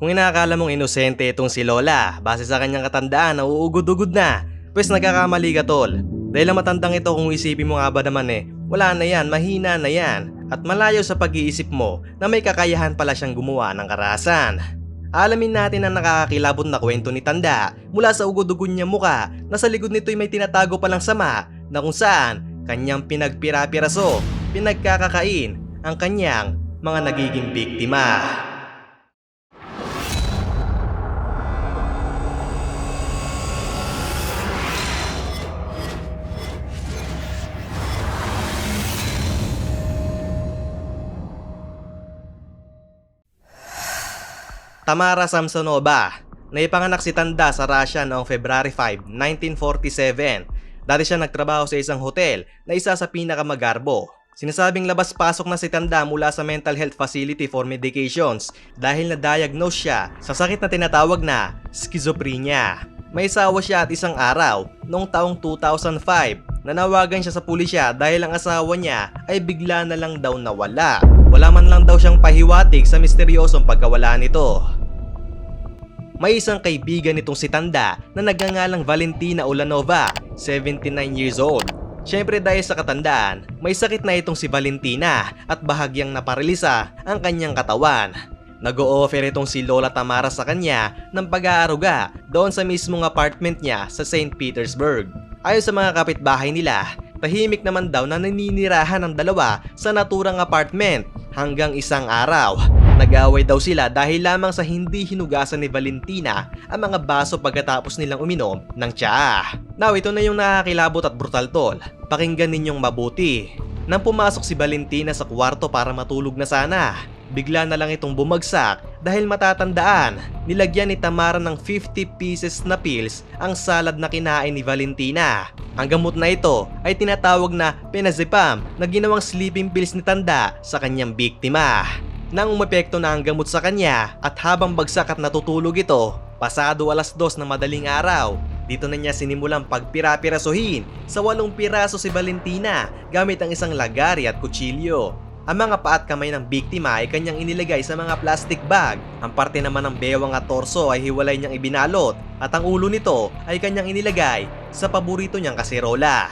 Kung inakala mong inosente itong si Lola, base sa kanyang katandaan na uugod-ugod na, pues nagkakamali ka tol. Dahil ang matandang ito kung isipin mo nga ba naman eh, wala na yan, mahina na yan. At malayo sa pag-iisip mo na may kakayahan pala siyang gumawa ng karahasan. Alamin natin ang nakakakilabot na kwento ni Tanda mula sa ugod-ugod niya muka na sa likod nito'y may tinatago palang sama na kung saan kanyang pinagpira-piraso, pinagkakakain ang kanyang mga nagiging biktima. Tamara Samsonova. Naipanganak si Tanda sa Russia noong February 5, 1947. Dati siya nagtrabaho sa isang hotel na isa sa pinakamagarbo. Sinasabing labas-pasok na si Tanda mula sa mental health facility for medications dahil na-diagnose siya sa sakit na tinatawag na schizophrenia. May isawa siya at isang araw noong taong 2005 nanawagan siya sa pulisya dahil ang asawa niya ay bigla na lang daw nawala. Wala man lang daw siyang pahiwatig sa misteryosong pagkawala nito. May isang kaibigan nitong si Tanda na nagngangalang Valentina Ulanova, 79 years old. Siyempre dahil sa katandaan, may sakit na itong si Valentina at bahagyang naparilisa ang kanyang katawan. Nag-o-offer itong si Lola Tamara sa kanya ng pag-aaruga doon sa mismong apartment niya sa St. Petersburg. Ayon sa mga kapitbahay nila, tahimik naman daw na naninirahan ng dalawa sa naturang apartment hanggang isang araw. Nag-away daw sila dahil lamang sa hindi hinugasan ni Valentina ang mga baso pagkatapos nilang uminom ng tsaa. Now, ito na yung nakakilabot at brutal tol. Pakinggan ninyong mabuti. Nang pumasok si Valentina sa kwarto para matulog na sana, bigla na lang itong bumagsak dahil matatandaan, nilagyan ni Tamara ng 50 pieces na pills ang salad na kinain ni Valentina. Ang gamot na ito ay tinatawag na penazepam na ginawang sleeping pills ni Tanda sa kanyang biktima. Nang umepekto na ang gamot sa kanya at habang bagsak at natutulog ito, pasado alas dos na madaling araw, dito na niya sinimulang pagpira-pirasuhin sa walong piraso si Valentina gamit ang isang lagari at kutsilyo. Ang mga paa at kamay ng biktima ay kanyang inilagay sa mga plastic bag. Ang parte naman ng bewang at torso ay hiwalay niyang ibinalot at ang ulo nito ay kanyang inilagay sa paborito niyang kaserola.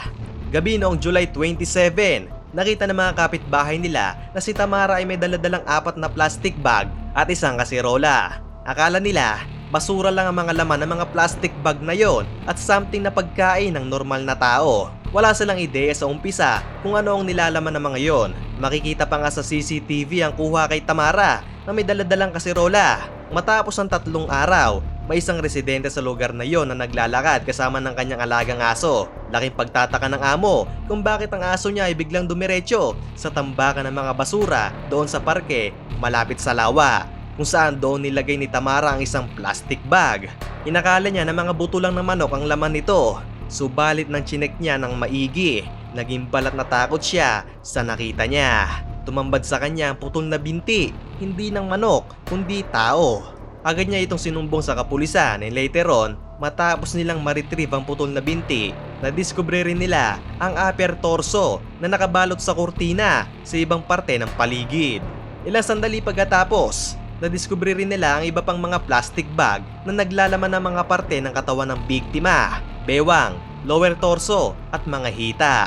Gabi noong July 27, nakita ng mga kapitbahay nila na si Tamara ay may daladalang apat na plastic bag at isang kaserola. Akala nila basura lang ang mga laman ng mga plastic bag na yon at something na pagkain ng normal na tao. Wala silang ideya sa umpisa kung ano ang nilalaman ng mga yon. Makikita pa nga sa CCTV ang kuha kay Tamara na may daladalang kaserola. Matapos ang tatlong araw, may isang residente sa lugar na yon na naglalakad kasama ng kanyang alagang aso. Laking pagtataka ng amo kung bakit ang aso niya ay biglang dumiretso sa tambakan ng mga basura doon sa parke malapit sa lawa kung saan doon nilagay ni Tamara ang isang plastic bag. Inakala niya na mga buto lang ng manok ang laman nito. Subalit nang chinek niya ng maigi, naging balat na takot siya sa nakita niya. Tumambad sa kanya ang putol na binti, hindi ng manok, kundi tao. Agad niya itong sinumbong sa kapulisan and later on, matapos nilang ma-retrieve ang putol na binti, nadiskubre rin nila ang upper torso na nakabalot sa kurtina sa ibang parte ng paligid. Ilang sandali pagkatapos, nadiskubre rin nila ang iba pang mga plastic bag na naglalaman ng mga parte ng katawan ng biktima, bewang, lower torso at mga hita.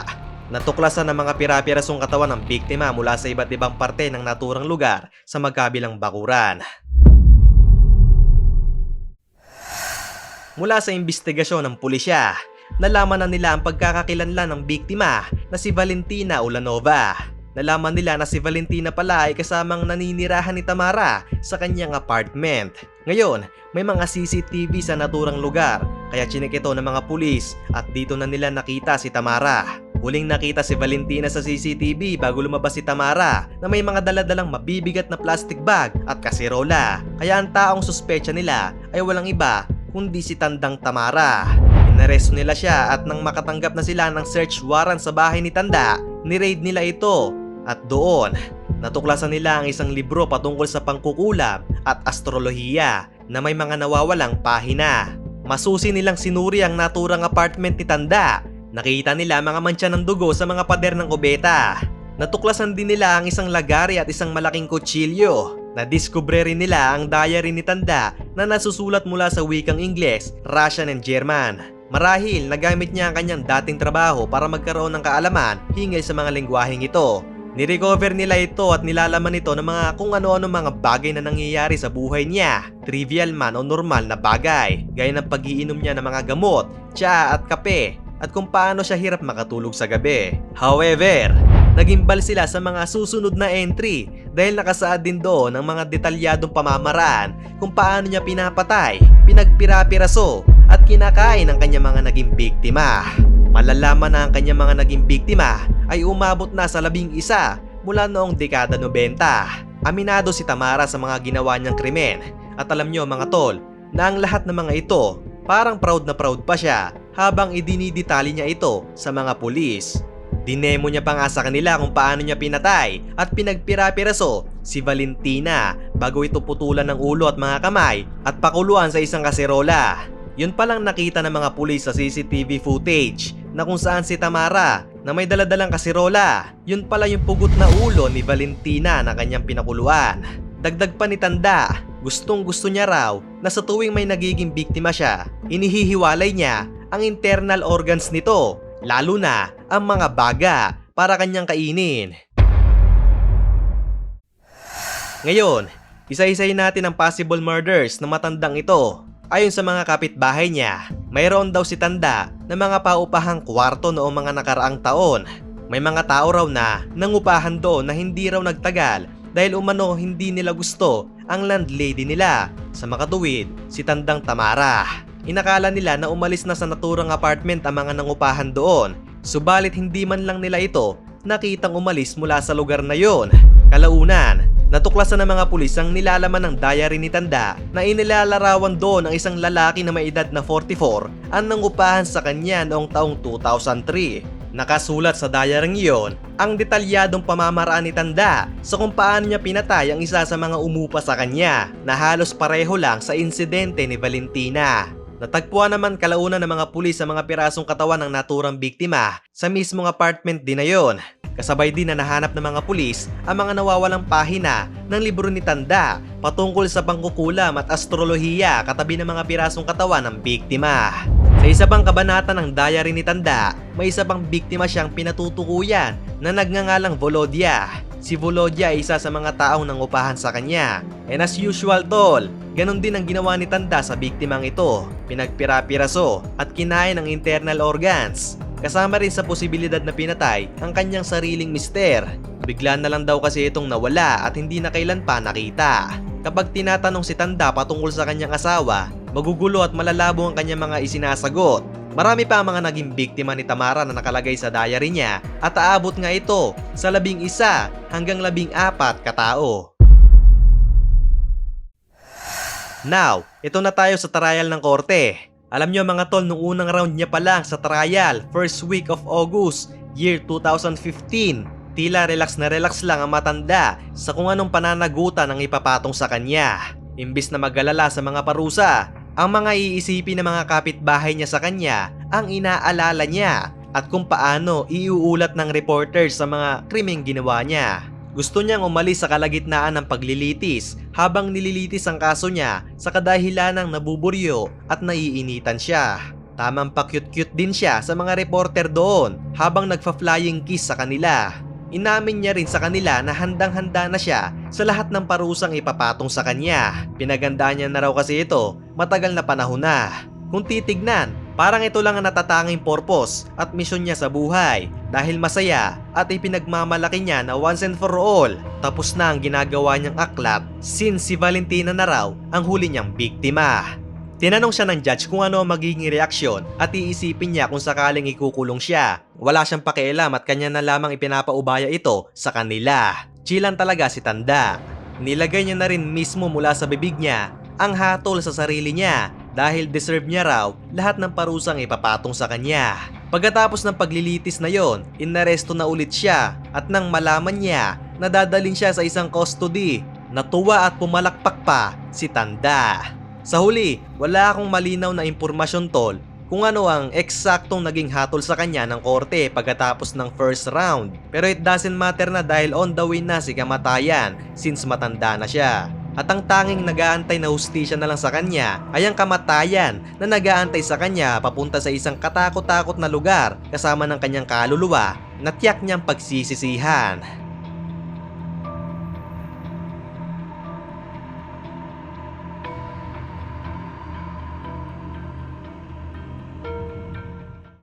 Natuklasan ng mga pira-pirasong katawan ng biktima mula sa iba't ibang parte ng naturang lugar sa magkabilang bakuran. Mula sa investigasyon ng pulisya, nalaman na nila ang pagkakakilanlan ng biktima na si Valentina Ulanova. Nalaman nila na si Valentina pala ay kasamang naninirahan ni Tamara sa kanyang apartment. Ngayon, may mga CCTV sa naturang lugar kaya chinek ito ng mga pulis at dito na nila nakita si Tamara. Huling nakita si Valentina sa CCTV bago lumabas si Tamara na may mga daladalang mabibigat na plastic bag at kaserola. Kaya ang taong suspecha nila ay walang iba kundi si Tandang Tamara. Inaresto nila siya at nang makatanggap na sila ng search warrant sa bahay ni Tanda, ni-raid nila ito at doon, natuklasan nila ang isang libro patungkol sa pangkukulam at astrolohiya na may mga nawawalang pahina. Masusi nilang sinuri ang naturang apartment ni Tanda. Nakita nila mga mantsa ng dugo sa mga pader ng obeta. Natuklasan din nila ang isang lagari at isang malaking kutsilyo. Nadiskubre rin nila ang diary ni Tanda na nasusulat mula sa wikang Ingles, Russian and German. Marahil nagamit niya ang kanyang dating trabaho para magkaroon ng kaalaman hinggil sa mga lingwaheng ito. Nirecover nila ito at nilalaman ito ng mga kung ano-ano mga bagay na nangyayari sa buhay niya. Trivial man o normal na bagay, gaya ng pagiinom niya ng mga gamot, tsa at kape, at kung paano siya hirap makatulog sa gabi. However, nagimbal sila sa mga susunod na entry dahil nakasaad din doon ang mga detalyadong pamamaraan kung paano niya pinapatay, pinagpirapiraso kinakain ang kanyang mga naging biktima. Malalaman na ang kanyang mga naging biktima ay umabot na sa labing isa mula noong dekada 90. Aminado si Tamara sa mga ginawa niyang krimen at alam niyo mga tol na ang lahat ng mga ito parang proud na proud pa siya habang idinidetali niya ito sa mga pulis. Dinemo niya pa nga sa kanila kung paano niya pinatay at pinagpirapiraso si Valentina bago ito putulan ng ulo at mga kamay at pakuluan sa isang kaserola. Yun palang nakita ng mga pulis sa CCTV footage na kung saan si Tamara na may daladalang kaserola. Yun pala yung pugot na ulo ni Valentina na kanyang pinakuluan. Dagdag pa ni Tanda, gustong gusto niya raw na sa tuwing may nagiging biktima siya, inihihiwalay niya ang internal organs nito, lalo na ang mga baga para kanyang kainin. Ngayon, isa-isayin natin ang possible murders na matandang ito. Ayon sa mga kapitbahay niya, mayroon daw si Tanda na mga paupahang kwarto noong mga nakaraang taon. May mga tao raw na nangupahan doon na hindi raw nagtagal dahil umano hindi nila gusto ang landlady nila. Sa makatuwid, si Tandang Tamara. Inakala nila na umalis na sa naturang apartment ang mga nangupahan doon. Subalit hindi man lang nila ito nakitang umalis mula sa lugar na yon. Kalaunan, natuklasan ng mga pulis ang nilalaman ng diary ni Tanda na inilalarawan doon ang isang lalaki na may edad na 44 ang nangupahan sa kanya noong taong 2003. Nakasulat sa diary iyon ang detalyadong pamamaraan ni Tanda sa kung paano niya pinatay ang isa sa mga umupa sa kanya na halos pareho lang sa insidente ni Valentina. Natagpuan naman kalaunan ng mga pulis sa mga pirasong katawan ng naturang biktima sa mismong apartment din na yon. Kasabay din na nahanap ng mga pulis ang mga nawawalang pahina ng libro ni Tanda patungkol sa pangkukulam at astrolohiya katabi ng mga pirasong katawan ng biktima. Sa isa pang kabanata ng diary ni Tanda, may isa pang biktima siyang pinatutukuyan na nagngangalang Volodya. Si Volodya ay isa sa mga taong nangupahan sa kanya. And as usual tol, ganon din ang ginawa ni Tanda sa biktimang ito. Pinagpirapiraso at kinain ang internal organs. Kasama rin sa posibilidad na pinatay ang kanyang sariling mister. Bigla na lang daw kasi itong nawala at hindi na kailan pa nakita. Kapag tinatanong si Tanda patungkol sa kanyang asawa, magugulo at malalabo ang kanyang mga isinasagot. Marami pa ang mga naging biktima ni Tamara na nakalagay sa diary niya at aabot nga ito sa labing isa hanggang labing apat katao. Now, ito na tayo sa trial ng korte. Alam nyo mga tol, nung unang round niya pa lang sa trial, first week of August, year 2015, tila relax na relax lang ang matanda sa kung anong pananagutan ang ipapatong sa kanya. Imbis na magalala sa mga parusa, ang mga iisipin ng mga kapitbahay niya sa kanya ang inaalala niya at kung paano iuulat ng reporters sa mga krimeng ginawa niya. Gusto niyang umalis sa kalagitnaan ng paglilitis habang nililitis ang kaso niya sa kadahilan ng nabuburyo at naiinitan siya. Tamang pa-cute-cute din siya sa mga reporter doon habang nagfa-flying kiss sa kanila. Inamin niya rin sa kanila na handang-handa na siya sa lahat ng parusang ipapatong sa kanya. Pinagandaan niya na raw kasi ito matagal na panahon na. Kung titignan, parang ito lang ang natatanging purpose at misyon niya sa buhay dahil masaya at ipinagmamalaki niya na once and for all tapos na ang ginagawa niyang aklat since si Valentina na raw ang huli niyang biktima. Tinanong siya ng judge kung ano ang magiging reaksyon at iisipin niya kung sakaling ikukulong siya. Wala siyang pakialam at kanya na lamang ipinapaubaya ito sa kanila. Chilan talaga si Tanda. Nilagay niya na rin mismo mula sa bibig niya ang hatol sa sarili niya dahil deserve niya raw lahat ng parusang ipapatong sa kanya. Pagkatapos ng paglilitis na yon, inaresto na ulit siya at nang malaman niya na dadalhin siya sa isang custody, natuwa at pumalakpak pa si Tanda. Sa huli, wala akong malinaw na impormasyon tol kung ano ang eksaktong naging hatol sa kanya ng korte pagkatapos ng first round. Pero it doesn't matter na dahil on the way na si kamatayan since matanda na siya. At ang tanging nagaantay na hustisya na lang sa kanya ay ang kamatayan na nagaantay sa kanya papunta sa isang katakot-takot na lugar kasama ng kanyang kaluluwa na tiyak niyang pagsisisihan.